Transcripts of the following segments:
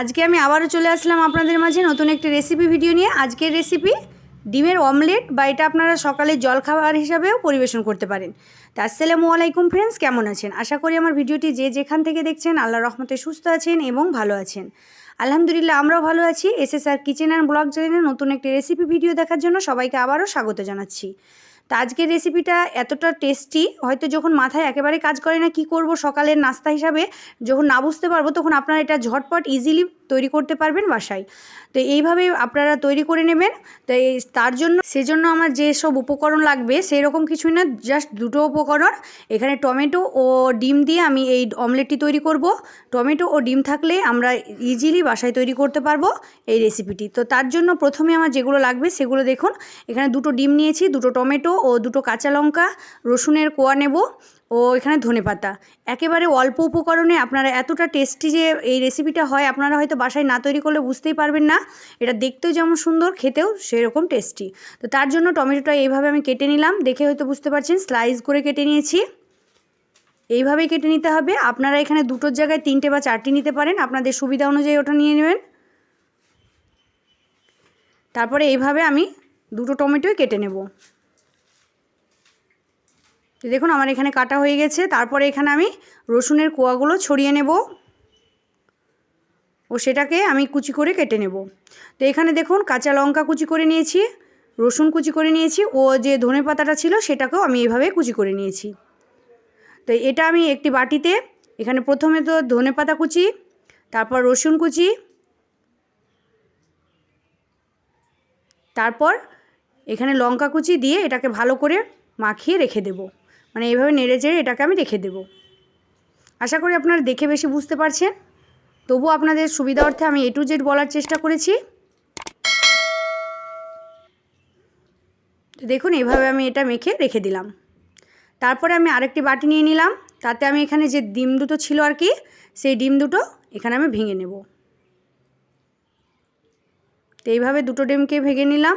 আজকে আমি আবারও চলে আসলাম আপনাদের মাঝে নতুন একটি রেসিপি ভিডিও নিয়ে। আজকের রেসিপি ডিমের অমলেট বা এটা আপনারা সকালে জলখাবার হিসাবেও পরিবেশন করতে পারেন। তা আসসালামু আলাইকুম ফ্রেন্ডস কেমন আছেন? আশা করি আমার ভিডিওটি যে যেখান থেকে দেখছেন আল্লাহ রহমতে সুস্থ আছেন এবং ভালো আছেন। আলহামদুলিল্লাহ, আমরাও ভালো আছি। S S R kitchen and blog চ্যানেলে নতুন একটি রেসিপি ভিডিও দেখার জন্য সবাইকে আবারও স্বাগত জানাচ্ছি। তা আজকের রেসিপিটা এতটা টেস্টি হয়তো যখন মাথায় একেবারে কাজ করে না কি করব সকালের নাস্তা হিসাবে, যখন না বুঝতে পারব তখন আপনারা এটা ঝটপট ইজিলি তৈরি করতে পারবেন বাসায়। তো এইভাবে আপনারা তৈরি করে নেবেন। তো তার জন্য, সেজন্য আমার যে সব উপকরণ লাগবে সেই রকম কিছুই না জাস্ট দুটো উপকরণ। এখানে টমেটো ও ডিম দিয়ে আমি এই অমলেটটি তৈরি করব। টমেটো ও ডিম থাকলে আমরা ইজিলি বাসায় তৈরি করতে পারব এই রেসিপিটি তো তার জন্য প্রথমে আমার যেগুলো লাগবে, সেগুলো দেখুন। এখানে দুটো ডিম নিয়েছি, দুটো টমেটো ও দুটো কাঁচা লঙ্কা, রসুনের কোয়া নেব। ও এখানে ধনেপাতা একেবারে অল্প উপকরণে আপনারা এতটা টেস্টি যে এই রেসিপিটা হয়, আপনারা হয়তো বাসায় না তৈরি করলে বুঝতেই পারবেন না। এটা দেখতেও যেমন সুন্দর, খেতেও সেরকম টেস্টি তো তার জন্য টমেটোটা এইভাবে আমি কেটে নিলাম। দেখে হয়তো বুঝতে পারছেন স্লাইস করে কেটে নিয়েছি। এইভাবেই কেটে নিতে হবে। আপনারা এখানে দুটোর জায়গায় তিনটে বা চারটি নিতে পারেন। আপনাদের সুবিধা অনুযায়ী ওটা নিয়ে নেবেন। তারপরে এইভাবে আমি দুটো টমেটোই কেটে নেব। তো দেখুন, আমার এখানে কাটা হয়ে গেছে। তারপরে এখানে আমি রসুনের কোয়াগুলো ছড়িয়ে নেব। ও সেটাকে আমি কুচি করে কেটে নেব। তো এখানে দেখুন, কাঁচা লঙ্কা কুচি করে নিয়েছি, রসুন কুচি করে নিয়েছি, ও যে ধনে পাতাটা ছিল সেটাকেও আমি এভাবে কুচি করে নিয়েছি। তো এটা আমি একটি বাটিতে, এখানে প্রথমে তো ধনে পাতা কুচি, তারপর রসুন কুচি, তারপর এখানে লঙ্কা কুচি দিয়ে এটাকে ভালো করে মাখিয়ে রেখে দেব। মানে এইভাবে নেড়ে চেড়ে এটাকে আমি রেখে দেব। আশা করি আপনারা দেখে বেশি বুঝতে পারছেন। তবু আপনাদের সুবিধা অর্থে আমি এ টু জেড বলার চেষ্টা করেছি। দেখুন, এভাবে আমি এটা মেখে রেখে দিলাম। তারপরে আমি আরেকটি বাটি নিয়ে নিলাম। তাতে আমি এখানে যে ডিম দুটো ছিল আর কি, সেই ডিম দুটো এখানে আমি ভেঙে নেব। তো এইভাবে দুটো ডিমকে ভেঙে নিলাম।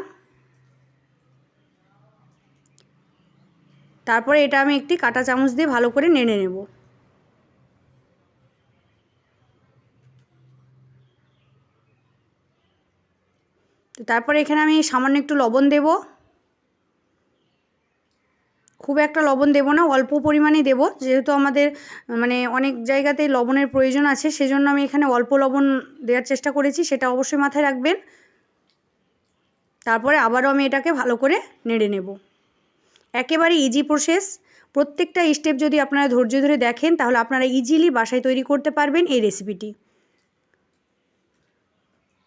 তারপরে এটা আমি একটি কাঁটা চামচ দিয়ে ভালো করে নেড়ে নেব। তো তারপরে এখানে আমি সামান্য একটু লবণ দেব। খুব একটা লবণ দেব না, অল্প পরিমাণেই দেব। যেহেতু আমাদের মানে অনেক জায়গাতেই লবণের প্রয়োজন আছে, সেজন্য আমি এখানে অল্প লবণ দেওয়ার চেষ্টা করেছি, সেটা অবশ্যই মাথায় রাখবেন। তারপরে আবারও আমি এটাকে ভালো করে নেড়ে নেব। একেবারে ইজি প্রসেস প্রত্যেকটা স্টেপ যদি আপনারা ধৈর্য ধরে দেখেন, তাহলে আপনারা ইজিলি বাসায় তৈরি করতে পারবেন এই রেসিপিটি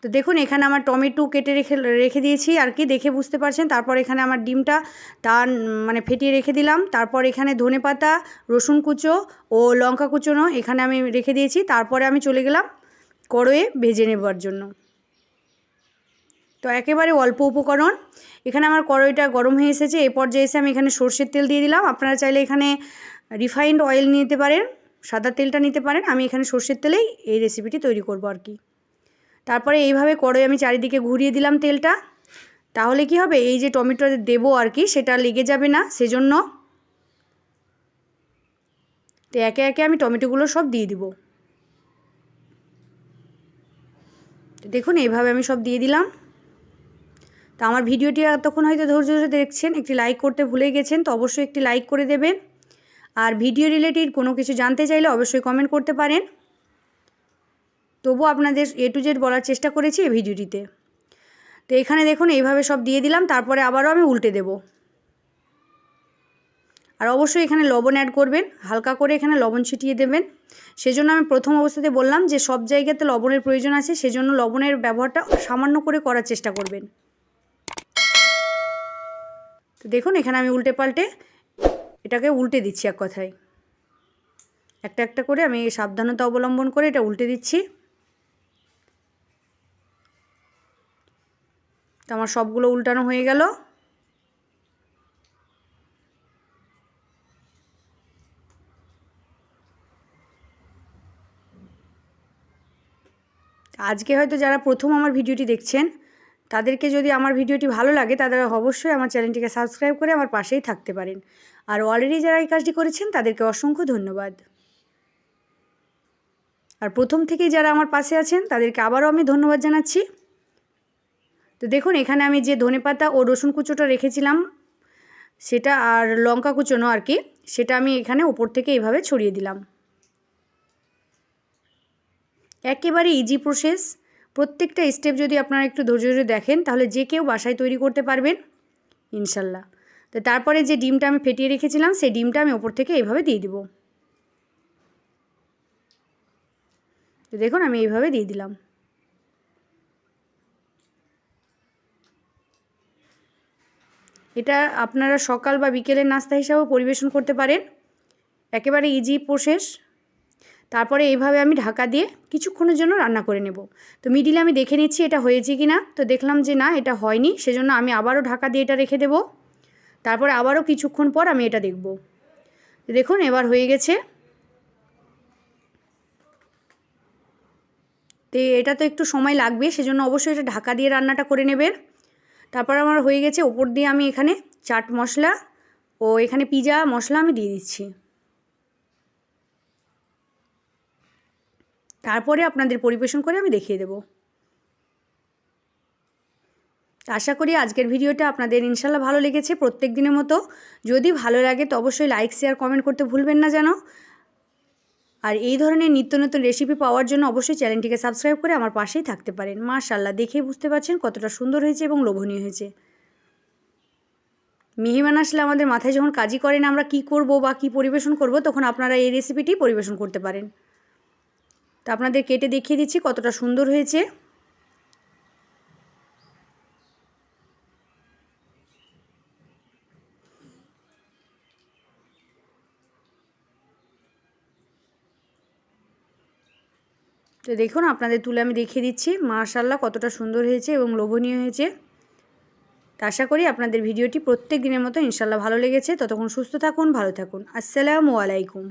তো দেখুন, এখানে আমার টমেটো কেটে রেখে রেখে দিয়েছি আর কি, দেখে বুঝতে পারছেন। তারপর এখানে আমার ডিমটা তার মানে ফেটিয়ে রেখে দিলাম। তারপর এখানে ধনে পাতা, রসুন কুচো ও লঙ্কা কুচোনো এখানে আমি রেখে দিয়েছি। তারপরে আমি চলে গেলাম কড়োয়ে ভেজে নেবার জন্য। তো একেবারে অল্প উপকরণ। এখানে আমার কড়াইটা গরম হয়ে এসেছে। এই পর্যায়ে এসে আমি এখানে সর্ষের তেল দিয়ে দিলাম। আপনারা চাইলে এখানে রিফাইন্ড অয়েল নিতে পারেন, সাদা তেলটা নিতে পারেন। আমি এখানে সর্ষের তেলেই এই রেসিপিটি তৈরি করব আর কি। তারপরে এইভাবে কড়াই আমি চারিদিকে ঘুরিয়ে দিলাম তেলটা। তাহলে কি হবে? এই যে টমেটো দেবো আর কি, সেটা লেগে যাবে না। সেজন্য তো একে একে আমি টমেটোগুলো সব দিয়ে দিব। দেখুন, এইভাবে আমি সব দিয়ে দিলাম। তো আমার ভিডিওটি এতক্ষণ হয়তো ধৈর্য ধরে দেখছেন, একটি লাইক করতে ভুলে গেছেন, তো অবশ্যই একটি লাইক করে দেবেন। আর ভিডিও রিলেটেড কোনো কিছু জানতে চাইলে অবশ্যই কমেন্ট করতে পারেন। তবু আপনাদের এ টু জেড বলার চেষ্টা করেছি এই ভিডিওটিতে। তো এখানে দেখুন, এইভাবে সব দিয়ে দিলাম, তারপরে আবারও আমি উল্টে দেব। আর অবশ্যই এখানে লবণ অ্যাড করবেন, হালকা করে এখানে লবণ ছিটিয়ে দেবেন। সেজন্য আমি প্রথম অবস্থাতে বললাম যে সব জায়গাতে লবণের প্রয়োজন আছে, সেজন্য লবণের ব্যবহারটা সামান্য করে করার চেষ্টা করবেন। তো দেখুন, এখানে আমি উল্টে পাল্টে এটাকে উল্টে দিচ্ছি এক কথায়। একটা একটা করে আমি সাবধানতা অবলম্বন করে এটা উল্টে দিচ্ছি। তো আমার সবগুলো উল্টানো হয়ে গেল। আজকে হয়তো যারা প্রথম আমার ভিডিওটি দেখছেন তাদেরকে যদি আমার ভিডিওটি ভালো লাগে, তাদের অবশ্যই আমার চ্যানেলটিকে সাবস্ক্রাইব করে আমার পাশেই থাকতে পারেন। আর অলরেডি যারা এই কাজটি করেছেন, তাদেরকে অসংখ্য ধন্যবাদ। আর প্রথম থেকেই যারা আমার পাশে আছেন, তাদেরকে আবারও আমি ধন্যবাদ জানাচ্ছি। তো দেখুন, এখানে আমি যে ধনেপাতা ও রসুন কুচোটা রেখেছিলাম, সেটা আর লঙ্কা কুচোনো আর কি, সেটা আমি এখানে ওপর থেকে এইভাবে ছড়িয়ে দিলাম। একেবারে ইজি প্রসেস প্রত্যেকটা স্টেপ যদি আপনারা একটু ধৈর্য ধরে দেখেন, তাহলে যে কেউ বাসায় তৈরি করতে পারবেন, ইনশাল্লাহ। তো তারপরে যে ডিমটা আমি ফেটিয়ে রেখেছিলাম, সেই ডিমটা আমি ওপর থেকে এইভাবে দিয়ে দিব। তো দেখুন, আমি এইভাবে দিয়ে দিলাম। এটা আপনারা সকাল বা বিকেলের নাস্তা হিসাবেও পরিবেশন করতে পারেন। একেবারে ইজি প্রসেস তারপরে এইভাবে আমি ঢাকা দিয়ে কিছুক্ষণের জন্য রান্না করে নেব। তো মিডিলে আমি দেখে নিচ্ছি এটা হয়েছে কি না তো দেখলাম যে না, এটা হয়নি, সেজন্য আমি আবারও ঢাকা দিয়ে এটা রেখে দেব। তারপরে আবারও কিছুক্ষণ পর আমি এটা দেখব। দেখুন, এবার হয়ে গেছে। তো এটা তো একটু সময় লাগবে, সেজন্য অবশ্যই এটা ঢাকা দিয়ে রান্নাটা করে নেবেন। তারপর আমার হয়ে গেছে, ওপর দিয়ে আমি এখানে চাট মশলা ও এখানে পিজা মশলা আমি দিয়ে দিচ্ছি। তারপরে আপনাদের পরিবেশন করে আমি দেখিয়ে দেব। আশা করি আজকের ভিডিওটা আপনাদের ইনশাল্লাহ ভালো লেগেছে প্রত্যেক দিনের মতো। যদি ভালো লাগে তো অবশ্যই লাইক শেয়ার কমেন্ট করতে ভুলবেন না যেন। আর এই ধরনের নিত্য নতুন রেসিপি পাওয়ার জন্য অবশ্যই চ্যানেলটিকে সাবস্ক্রাইব করে আমার পাশেই থাকতে পারেন। মাশাল্লাহ দেখেই বুঝতে পারছেন কতটা সুন্দর হয়েছে এবং লোভনীয় হয়েছে। মেহমান আসলে আমাদের মাথায় যখন কাজই করেন আমরা কি করব বা কি পরিবেশন করব, তখন আপনারা এই রেসিপিটি পরিবেশন করতে পারেন। তো আপনাদের কেটে দেখিয়ে দিচ্ছি কতটা সুন্দর হয়েছে। তো দেখুন, আপনাদের তুলে আমি দেখিয়ে দিচ্ছি। মাশাল্লাহ কতটা সুন্দর হয়েছে এবং লোভনীয় হয়েছে। তো আশা করি আপনাদের ভিডিওটি প্রত্যেক দিনের মতো ইনশাল্লাহ ভালো লেগেছে। ততক্ষণ সুস্থ থাকুন, ভালো থাকুন। আসসালামু আলাইকুম।